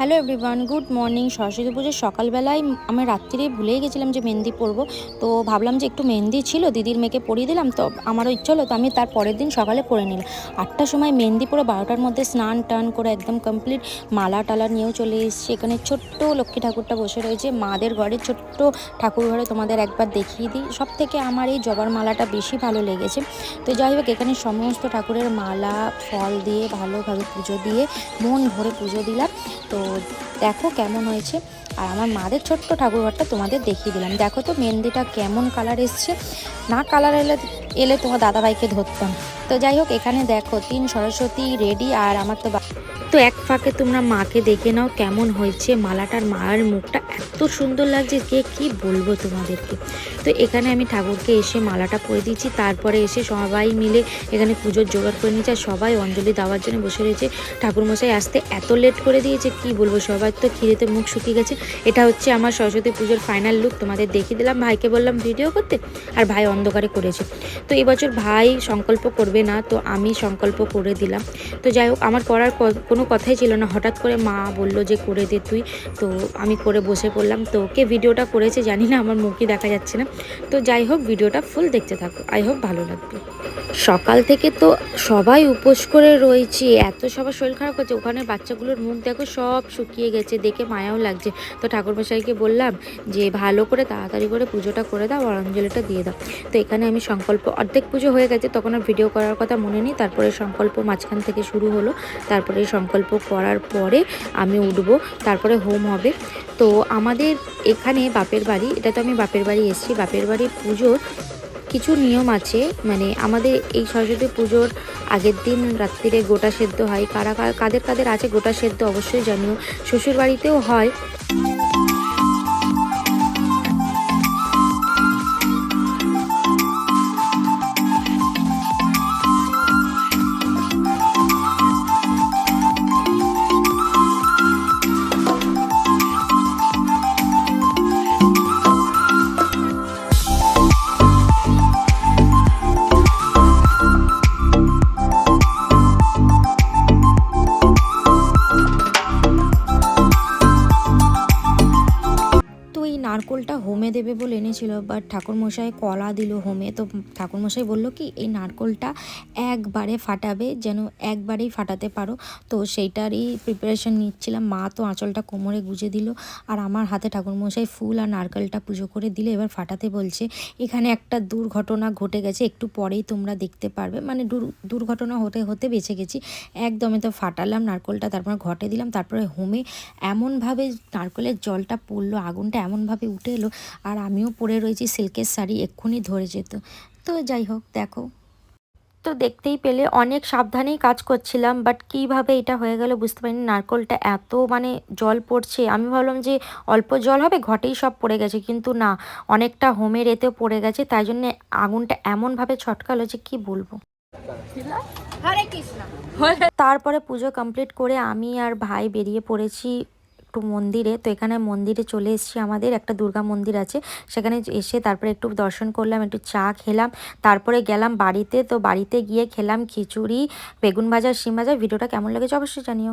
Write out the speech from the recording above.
Hello everyone good morning Saraswati পুজোর সকালবেলায় আমি রাত্রিরে ভুলেই গেছিলাম যে মেহেন্দি পরবো। তো ভাবলাম যে একটু মেহেন্দি ছিল, দিদির মেয়েকে পরিয়ে দিলাম। তো আমারও ইচ্ছে হলো তো আমি তার পরের দিন সকালে পরে নিলাম। আটটার সময় মেহেন্দি পরে বারোটার মধ্যে স্নান টান করে একদম কমপ্লিট মালা টালা নিয়েও চলে এসেছি। এখানে ছোট্ট লক্ষ্মী ঠাকুরটা বসে রয়েছে। মাদের ঘরে ছোট্ট ঠাকুর ঘরে তোমাদের একবার দেখিয়ে দিই। সব থেকে আমার এই জবার মালাটা বেশি ভালো লেগেছে। তো যাই হোক, এখানে সমস্ত ঠাকুরের মালা, ফল দিয়ে ভালোভাবে পুজো দিয়ে মন ভরে পুজো দিলাম। তো দেখো কেমন হয়েছে। আর আমার মাদের ছোট্ট ঠাকুরঘরটা তোমাদের দেখিয়ে দিলাম। দেখো তো মেহেন্দিটা কেমন কালার এসছে। না কালার এলে এলে তোমার দাদাভাইকে ধরতাম। তো যাই হোক, এখানে দেখো তিন সরস্বতী রেডি আর আমার তো তো এক ফাঁকে তোমরা মাকে দেখে নাও কেমন হয়েছে মালাটার মায়ের মুখটা এত সুন্দর লাগছে কে কি বলব তোমাদেরকে। তো এখানে আমি ঠাকুরকে এসে মালাটা পরে দিয়েছি, তারপরে এসে সবাই মিলে এখানে পুজোর জোগাড় করে নিয়েছে আর সবাই অঞ্জলি দেওয়ার জন্য বসে রয়েছে। ঠাকুরমশাই আসতে এত লেট করে দিয়েছে, কি বলব সবার তো খিদেতে মুখ শুকিয়ে গেছে। এটা হচ্ছে আমার সরস্বতী পুজোর ফাইনাল লুক তোমাদের দেখিয়ে দিলাম, ভাইকে বললাম ভিডিও করতে আর ভাই অন্ধকারে করেছে। তো এবছর ভাই সংকল্প করবে না, তো আমি সংকল্প করে দিলাম। তো যাই হোক, আমার করার ক- কোনো কথাই ছিল না। হঠাৎ করে মা বলল যে, করে দে তুই। তো আমি করে বসে পড়লাম। তো কে ভিডিওটা করেছে, জানি না আমার মুখই দেখা যাচ্ছে না। তো যাই হোক, ভিডিওটা ফুল দেখতে থাকো। আই হোপ ভালো লাগবে। সকাল থেকে তো সবাই উপোস করে রয়েছি। এত সবার শরীর খারাপ করছে ওখানে বাচ্চাগুলোর মুখ দেখো সব শুকিয়ে গেছে। দেখে মায়াও লাগছে। তো ঠাকুরমশাইকে বললাম যে, ভালো করে তাড়াতাড়ি করে পুজোটা করে দাও আর অঞ্জলিটা দিয়ে দাও। তো এখানে আমি সংকল্প, অর্ধেক পুজো হয়ে গেছে। তখন আর ভিডিও করার কথা মনে নেই। তারপরে সংকল্প মাঝখান থেকে শুরু হলো। তারপরে সংকল্প করার পরে আমি উঠবো, তারপরে হোম হবে। তো আমাদের এখানে বাপের বাড়ি, এটা তো আমি বাপের বাড়ি এসেছি, বাপের বাড়ির পুজোর কিছু নিয়ম আছে। মানে আমাদের এই সরস্বতী পুজোর আগের দিন রাত্রিরে গোটা সেদ্ধ হয়। কারা কাদের কাদের আছে গোটা সেদ্ধ অবশ্যই জানিও। শ্বশুর বাড়িতেও হয়। নারকোলটা হোমে দেবে বলে এনেছিল বাট ঠাকুরমশাই কলা দিল হোমে। তো ঠাকুরমশাই বলল কি, এই নারকোলটা একবারে ফাটাবে, যেন একবারেই ফাটাতে পারো। তো সেইটারই প্রিপারেশন নিচ্ছিলাম। মা তো আঁচলটা কোমরে গুজে দিল, আর আমার হাতে ঠাকুরমশাই ফুল আর নারকেলটা পুজো করে দিলে এবার ফাটাতে বলছে। এখানে একটা দুর্ঘটনা ঘটে গেছে, একটু পরেই তোমরা দেখতে পারবে। মানে দুর্ঘটনা হতে হতে বেঁচে গেছি। একদমই তো ফাটালাম নারকোলটা, তারপর ঘটে দিলাম। তারপরে হোমে এমনভাবে নারকোলের জলটা পড়ল, আগুনটা এমনভাবে উঠে এলো। আর আমিও পরে রয়েছি সিল্কের শাড়ি এক্ষুনি ধরে যেত। তো যাই হোক দেখো। তো দেখতেই পেলে অনেক সাবধানেই কাজ করছিলাম বাট কীভাবে এটা হয়ে গেল বুঝতে পারিনি। নারকলটা এত মানে জল পড়ছে। আমি ভাবলাম যে অল্প জল হবে ঘটেই সব পড়ে গেছে। কিন্তু না অনেকটা হোমের এতেও পড়ে গেছে। তাই জন্য আগুনটা এমনভাবে ছটকালো যে কি বলব। তারপরে পুজো কমপ্লিট করে আমি আর ভাই বেরিয়ে পড়েছি একটু মন্দিরে, তো এখানে মন্দিরে চলে এসেছি আমাদের। একটা দুর্গা মন্দির আছে। সেখানে এসে তারপরে একটু দর্শন করলাম, একটু চা খেলাম। তারপরে গেলাম বাড়িতে। তো বাড়িতে গিয়ে খেলাম খিচুড়ি, বেগুন ভাজা, শিম ভাজা। ভিডিওটা কেমন লেগেছে অবশ্যই জানিও।